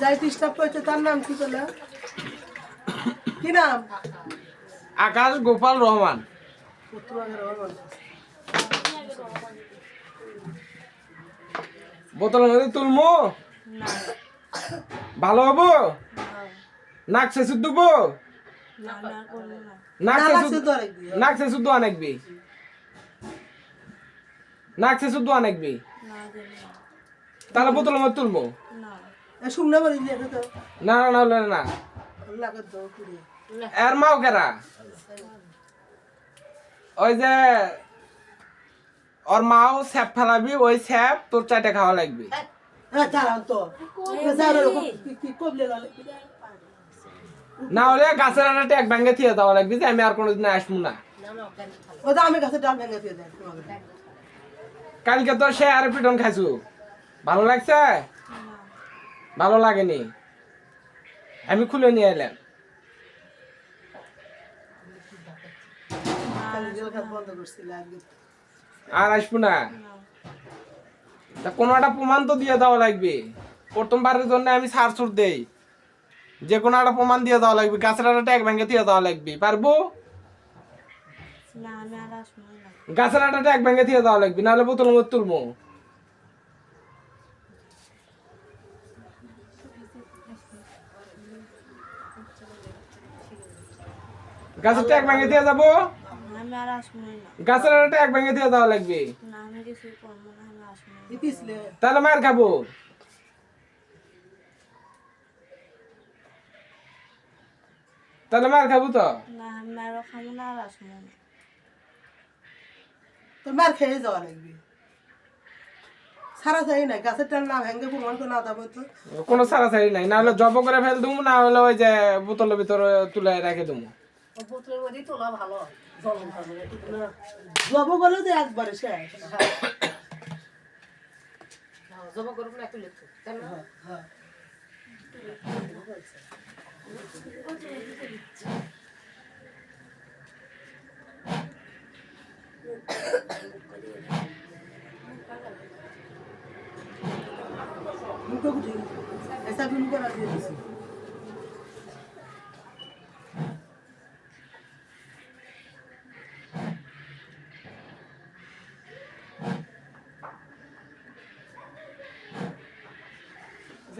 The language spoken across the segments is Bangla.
যাই ডিস্টার্ব করছে তার নাম কি বলে? কি নাম? আকাশ গোপাল রহমান। বোতলের মধ্যে তুলমো? ভালো হব? নাক শেষু দুবো নাক শেষু দোয়া নাকবি। নাক শেষু দোয়া নাকবি। তাহলে বোতলের মধ্যে তুলবো না না না না এর মাও কেরা? ওই যে ওর মাও স্যাপ ফেলাবি ওই স্যাপ তোর খাওয়া লাগবে। না হলে গাছের আনাটা এক ব্যাঙ্গে থিয়ে দেওয়া লাগবে যে আমি আর কোনোদিন আসব না। কালকে তো সে আর পিটন খাইছো। ভালো লাগছে? ভালো লাগেনি। আমি খুলে নিয়ে এলাম। আর আসব না। কোনো একটা প্রমাণ তো দিয়ে দেওয়া লাগবে। প্রথমবারের জন্য আমি সার সুর দেই। যে কোনো একটা প্রমাণ দিয়ে দেওয়া লাগবে। গাছের একটা ট্যাগ ভেঙে দিয়ে দেওয়া লাগবে। পারব? গাছের একটা ট্যাগ ভেঙে দিয়ে দেওয়া লাগবে। নাহলে বোতল তুলবো। গাছের ট্যাগ ভেঙে দিয়ে যাব। গাছের ট্যাগ ভেঙে দিয়ে যাওয়া লাগবে। তাহলে মার খাব। তাহলে মার খাব তো? সারা সারি নাই টান না ভেঙে তো। কোনো নাই হলে জব করে ফেল দুম না হলে ওই যে বোতলের ভিতরে তুলে রেখে দুমু। বোতলের মধ্যেই তোলা ভালো জলন্ত জব গেল তো একবারে শেষ জব করব না তুলে তাই না? হ্যাঁ, হ্যাঁ। মুখ কুটি এসা ফিল্ম করা দিয়েছি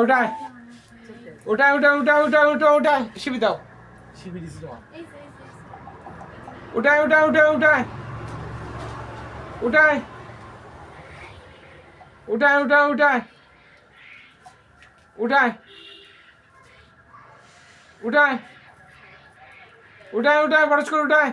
উঠায় উঠায় উঠায় উঠায় উঠায় উঠায় উঠায় শিবি দাও। উঠায় উঠায় উঠায় উঠায় উঠায় উঠায় উঠায় উঠায় উঠায় উঠায় উঠায় উঠায় বরস করে উঠায়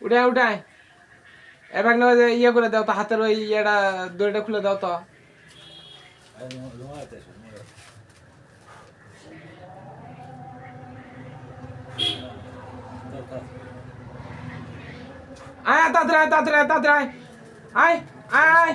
উঠায় উঠায় এবার না ইয়ে করে দাও তো হাতের ওই ইয়েটা দড়িটা খুলে দাও তো। আয়, তাড়াতাড়ি আয় তাড়াতাড়ি আয় তাড়াতাড়ি আয় আয় আয়।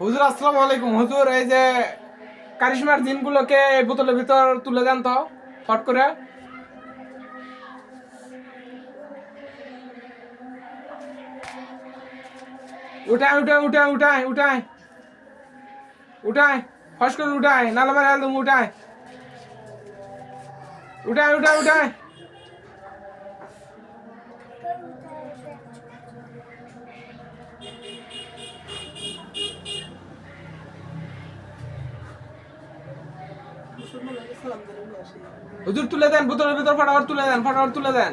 হুজুর, আসসালামু আলাইকুম। হুজুর, এই যে কারিশমার জিনগুলোকে এই বোতলের ভিতর তুলে দেন তো, ফট করে। উঠায় উঠায় উঠায় উঠায় উঠায় উঠায় ফস করে উঠায় নালে মারে একদম উঠায় উঠায় উঠায় উঠায় হুজুর তুলে দেন বোতলের ভিতর ফটাফট তুলে দেন ফটাফট তুলে দেন।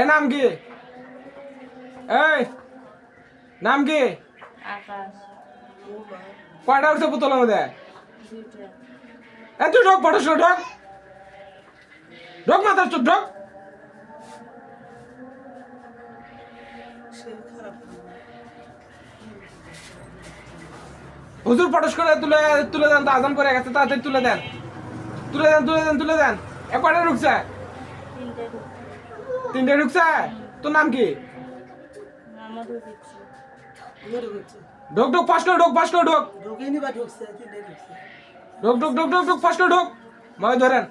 এ নাম কি? এই নাম কি? আকাশ। ও মা কয়টা উঠছে বোতলের মধ্যে? দুইটা। এ তুই ঢোক ফটো ঢোক। ঢোক মাথার চোখ ঢোক। হুজুর ফটোস করে তুলে তুলে দেন তো আজান করে গেছে তাড়াতাড়ি তুলে দেন। তুলে দেন তুলে দেন তুলে দেন। এ কয়টা ঢুকছে? তিনটে ঢুকছে? তোর নাম কি? ঢোক ঢোক ফার্স্ট করে ঢোক ফার্স্ট করে ঢোক। ঢোক ঢোক ঢোক ঢোক ঢোক ফার্স্ট করে ঢোক। ধরেন।